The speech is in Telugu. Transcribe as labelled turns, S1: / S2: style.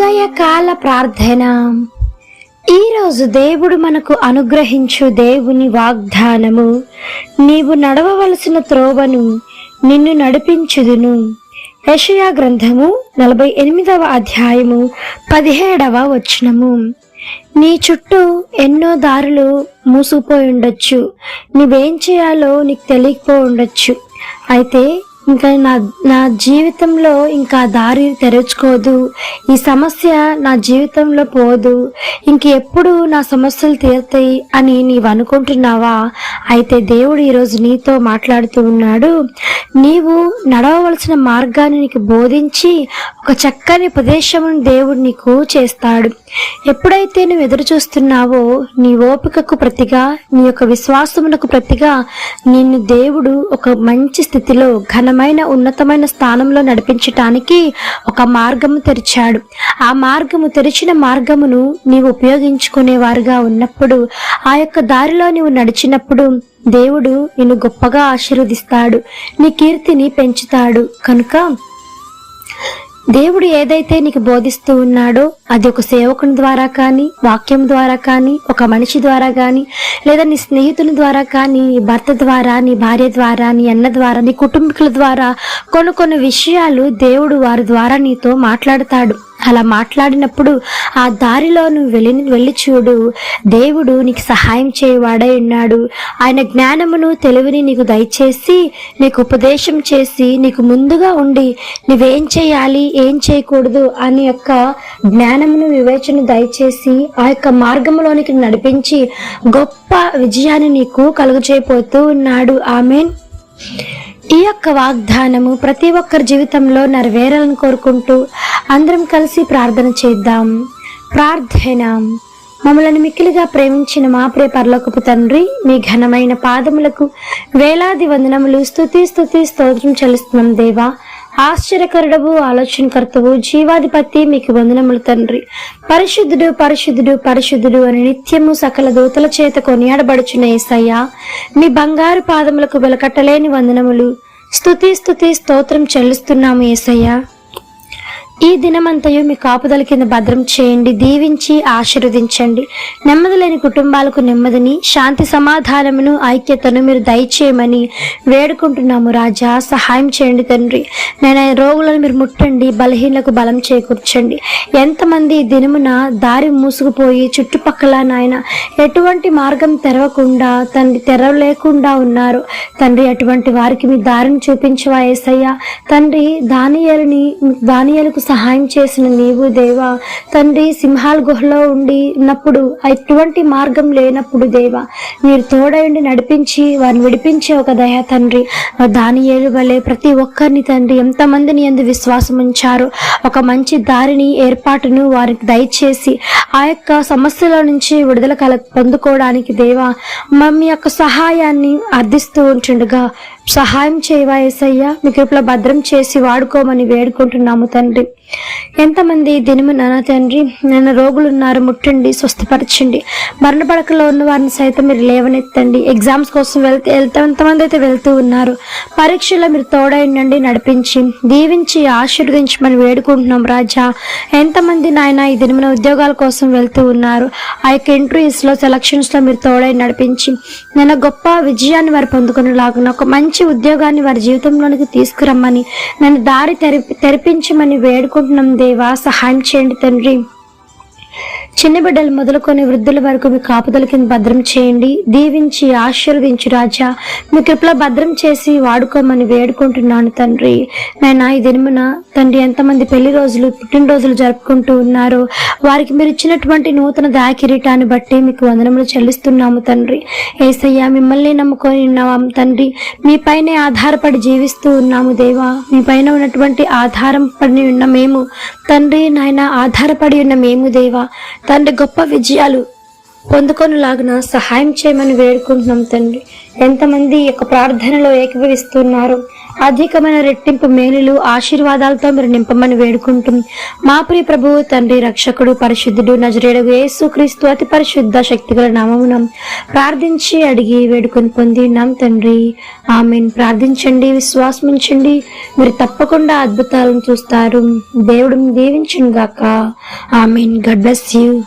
S1: ఉదయకాల ప్రార్థన. ఈరోజు దేవుడు మనకు అనుగ్రహించు దేవుని వాగ్దానము. నీవు నడవవలసిన త్రోవను నిన్ను నడిపించుదును. యషయా గ్రంథము నలభై ఎనిమిదవ అధ్యాయము పదిహేడవ వచనము. నీ చుట్టూ ఎన్నో దారులు మూసుకుపోయి ఉండొచ్చు నువ్వేం చేయాలో నీకు తెలియకపోయి ఉండొచ్చు అయితే ఇంకా నా నా జీవితంలో ఇంకా దారి తెరచుకోదు. ఈ సమస్య నా జీవితంలో పోదు. ఇంక ఎప్పుడు నా సమస్యలు తీరుతాయి అని నీవు అనుకుంటున్నావా అయితే దేవుడు ఈరోజు నీతో మాట్లాడుతూ ఉన్నాడు. నీవు నడవవలసిన మార్గాన్ని నీకు బోధించి ఒక చక్కని ఉపదేశమును దేవుడు నీకు చేస్తాడు. ఎప్పుడైతే నువ్వు ఎదురు చూస్తున్నావో నీ ఓపికకు ప్రతిగా నీ యొక్క విశ్వాసమునకు ప్రతిగా నిన్ను దేవుడు ఒక మంచి స్థితిలో ఘనమైన ఉన్నతమైన స్థానంలో నడిపించటానికి ఒక మార్గము తెరిచాడు. ఆ మార్గము తెరిచిన మార్గమును నీవు ఉపయోగించుకునేవారుగా ఉన్నప్పుడు ఆ యొక్క దారిలో నీవు నడిచినప్పుడు దేవుడు నిన్ను గొప్పగా ఆశీర్వదిస్తాడు. నీ కీర్తిని పెంచుతాడు. కనుక దేవుడు ఏదైతే నీకు బోధిస్తూ ఉన్నాడో అది ఒక సేవకుని ద్వారా కానీ వాక్యం ద్వారా కానీ ఒక మనిషి ద్వారా కానీ లేదా నీ స్నేహితుల ద్వారా కానీ నీ భర్త ద్వారా నీ భార్య ద్వారా నీ అన్న ద్వారా నీ కుటుంబీకుల ద్వారా కొన్ని కొన్ని విషయాలు దేవుడు వారి ద్వారా నీతో మాట్లాడతాడు. అలా మాట్లాడినప్పుడు ఆ దారిలో నువ్వు వెళ్ళి వెళ్ళి చూడు. దేవుడు నీకు సహాయం చేయవాడై ఉన్నాడు. ఆయన జ్ఞానమును తెలివిని నీకు దయచేసి నీకు ఉపదేశం చేసి నీకు ముందుగా ఉండి నువ్వేం చేయాలి ఏం చేయకూడదు అని యొక్క జ్ఞానమును వివేచన దయచేసి ఆ యొక్క మార్గంలోనికి నడిపించి గొప్ప విజయాన్ని నీకు కలుగజేయబోతూ ఉన్నాడు. ఆమెన్. ఈ యొక్క వాగ్దానము ప్రతి ఒక్కరి జీవితంలో నెరవేరాలని కోరుకుంటూ అందరం కలిసి ప్రార్థన చేద్దాం. ప్రార్థన. మమ్మలను మిక్కిలిగా ప్రేమించిన మా ప్రియ పరలోకపు తండ్రి మీ ఘనమైన పాదములకు వేలాది వందనములు. స్థుతి స్తుతి స్తోత్రం చెల్లిస్తున్నాం దేవా. ఆశ్చర్యకరుడవు ఆలోచనకర్తవు జీవాధిపతి మీకు వందనములు తండ్రి. పరిశుద్ధుడు పరిశుద్ధుడు పరిశుద్ధుడు అని నిత్యము సకల దూతల చేత కొనియాడబడుచున్న ఏసయ్యా మీ బంగారు పాదములకు వెలకట్టలేని వందనములు. స్తుతి స్తుతి స్తోత్రం చెల్లిస్తున్నాము ఏసయ్యా. ఈ దినమంతయు మీ కాపుదల కింద భద్రం చేయండి దీవించి ఆశీర్వదించండి. నెమ్మది లేని కుటుంబాలకు నెమ్మదిని శాంతి సమాధానమును ఐక్యతను మీరు దయచేయమని వేడుకుంటున్నాము రాజా. సహాయం చేయండి తండ్రి. నేను రోగులను మీరు ముట్టండి బలహీనలకు బలం చేకూర్చండి. ఎంతమంది దినమున దారి మూసుకుపోయి చుట్టుపక్కల నాయన ఎటువంటి మార్గం తెరవకుండా తండ్రి తెరవలేకుండా ఉన్నారు. తండ్రి అటువంటి వారికి మీ దారిని చూపించవా ఏసయ్యా? తండ్రి దానియాలని దానియాలకు సహాయం చేసిన నీవు దేవా. తండ్రి సింహాల గుహలో ఉండి ఉన్నప్పుడు ఎటువంటి మార్గం లేనప్పుడు దేవా మీరు తోడయండి నడిపించి వారిని విడిపించే ఒక దయ తండ్రి. దాని ఏలు వలె ప్రతి ఒక్కరిని తండ్రి ఎంతమందిని ఎందు విశ్వాసం ఉంచారో ఒక మంచి దారిని ఏర్పాటును వారికి దయచేసి ఆ యొక్క సమస్యల నుంచి విడుదల కల పొందుకోవడానికి దేవా మమ్మీ యొక్క సహాయాన్ని అర్థిస్తూ ఉంటుండగా సహాయం చేయవా ఏసయ్య? మీ కృపలో భద్రం చేసి వాడుకోమని వేడుకుంటున్నాము తండ్రి. ఎంతమంది దినము నాన్న తండ్రి నన్ను రోగులు ఉన్నారు ముట్టండి స్వస్థపరచండి. మరణ పడకలో ఉన్న వారిని సైతం మీరు లేవనెత్తండి. ఎగ్జామ్స్ కోసం వెళ్తే వెళ్తే ఎంతమంది అయితే వెళ్తూ ఉన్నారు. పరీక్షలో మీరు తోడైండండి నడిపించి దీవించి ఆశీర్వదించమని వేడుకుంటున్నాం రాజా. ఎంతమంది నాయన ఈ దినమున ఉద్యోగాల కోసం వెళ్తూ ఉన్నారు. ఆ యొక్క ఇంటర్వ్యూస్లో సెలక్షన్స్లో మీరు తోడై నడిపించి నేను గొప్ప విజయాన్ని వారు పొందుకునేలాగున ఒక మంచి ఉద్యోగాన్ని వారి జీవితంలోనికి తీసుకురమ్మని నన్ను దారి తెరిపి తెరిపించమని వేడుకుంటున్నాం దేవా. సహాయం చేయండి తండ్రి. చిన్న బిడ్డలు మొదలుకొని వృద్ధుల వరకు మీ కాపుదల కింద భద్రం చేయండి. దీవించి ఆశీర్వదించు రాజా. మీ కృపలో భద్రం చేసి వాడుకోమని వేడుకుంటున్నాను తండ్రి. నేను ఈ దినమున తండ్రి ఎంతమంది పెళ్ళి రోజులు పుట్టినరోజులు జరుపుకుంటూ ఉన్నారో వారికి మీరు ఇచ్చినటువంటి నూతన దాకిరీటాన్ని బట్టి మీకు వందనములు చెల్లిస్తున్నాము తండ్రి. ఏసయ్య మిమ్మల్ని నమ్ముకొని ఉన్నాం తండ్రి. మీ పైనే ఆధారపడి జీవిస్తూ ఉన్నాము దేవా. మీ పైన ఉన్నటువంటి ఆధారం పడి ఉన్న మేము తండ్రి నాయన ఆధారపడి ఉన్న మేము దేవా. తండ్రి గొప్ప విజయాలు పొందుకొనిలాగున సహాయం చేయమని వేడుకుంటున్నాం తండ్రి. ఎంతమంది యొక్క ప్రార్థనలో ఏకీభవిస్తున్నారు అధికమైన రెట్టింపు మేలులు ఆశీర్వాదాలతో మీరు నింపమని వేడుకుంటూ. మా ప్రియ ప్రభువు తండ్రి రక్షకుడు పరిశుద్ధుడు నజరేడు యేసు క్రీస్తు అతి పరిశుద్ధ శక్తిగల నామమున ప్రార్థించి అడిగి వేడుకొని పొంది నాం తండ్రి. ఆమెను. ప్రార్థించండి విశ్వాసమించండి. మీరు తప్పకుండా అద్భుతాలను చూస్తారు. దేవుడు దీవించును గాక ఆమెన్. God bless you.